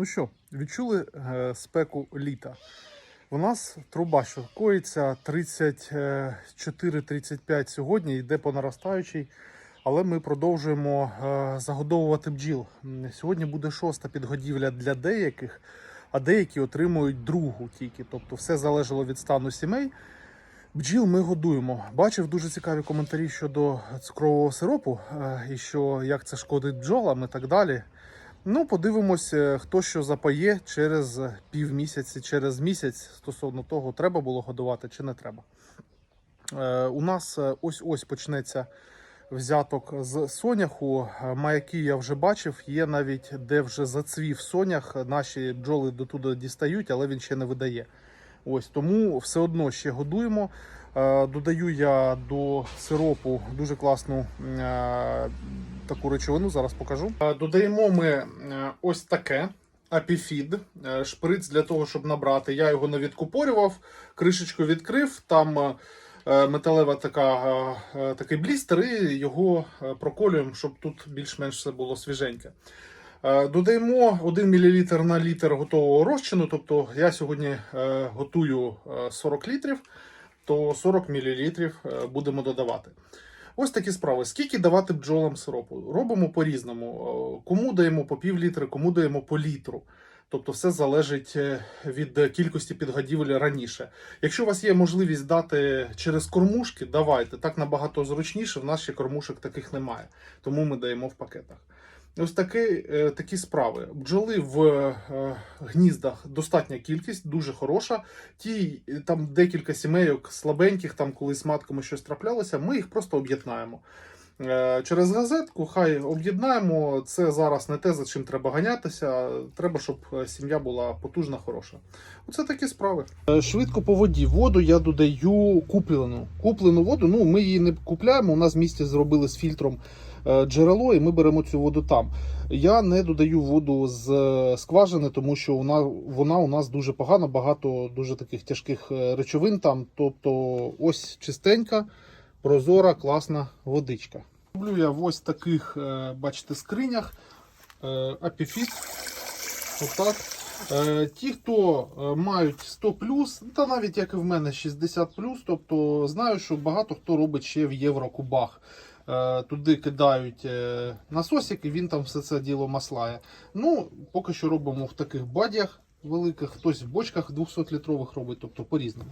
Ну що, відчули е, спеку літа? У нас труба, що коїться 34-35 сьогодні, йде по наростаючій, але ми продовжуємо е, загодовувати бджіл. Сьогодні буде шоста підгодівля для деяких, а деякі отримують другу тільки. Тобто все залежало від стану сімей. Бджіл ми годуємо. Бачив дуже цікаві коментарі щодо цукрового сиропу е, і що як це шкодить бджолам і так далі. Ну, подивимось, е, хто що запає через півмісяці, через місяць стосовно того, треба було годувати чи не треба. Е, у нас ось ось почнеться взяток з соняху. Е, Маяки я вже бачив. Є навіть де вже зацвів сонях. Наші бджоли дотуди дістають, але він ще не видає. Ось тому все одно ще годуємо. Е, Додаю я до сиропу дуже класну е, таку речовину. Зараз покажу. Е, Додаємо ми ось таке. Апіфід, шприц для того, щоб набрати. Я його не відкупорював, кришечку відкрив. Там металева така, такий блістер, і його проколюємо, щоб тут більш-менш все було свіженьке. Додаємо 1 мл на літр готового розчину. Тобто я сьогодні готую е, 40 літрів, то 40 мл е, будемо додавати. Ось такі справи. Скільки давати бджолам сиропу? Робимо по-різному. Е, Кому даємо по пів літри, кому даємо по літру. Тобто все залежить е, від кількості підгодівель раніше. Якщо у вас є можливість дати через кормушки, давайте. Так набагато зручніше. В нас ще кормушок таких немає. Тому ми даємо в пакетах. Ось такі, е, такі справи. Бджоли в е, гніздах достатня кількість, дуже хороша. Ті е, там декілька сімейок слабеньких, там коли з матками щось траплялося, ми їх просто об'єднаємо. Е, Через газетку хай об'єднаємо. Це зараз не те, за чим треба ганятися. Треба, щоб е, сім'я була потужна, хороша. Оце такі справи. Е, Швидко по воді. Воду я додаю куплену. Куплену воду. Ну ми її не купляємо. У нас в місті зробили з фільтром джерело, і ми беремо цю воду там. Я не додаю воду з скважини, тому що вона, вона у нас дуже погана, багато дуже таких тяжких речовин там. Тобто, ось чистенька, прозора, класна водичка. Роблю я ось таких, е, бачите, скринях. е, Апіфіт. Отак. Е, Ті, хто мають 100 та навіть як і в мене 60 тобто знаю, що багато хто робить ще в єврокубах. Туди кидають насосик, і він там все це діло маслає. Ну, поки що робимо в таких бадях великих, хтось в бочках 200-літрових робить, тобто по-різному.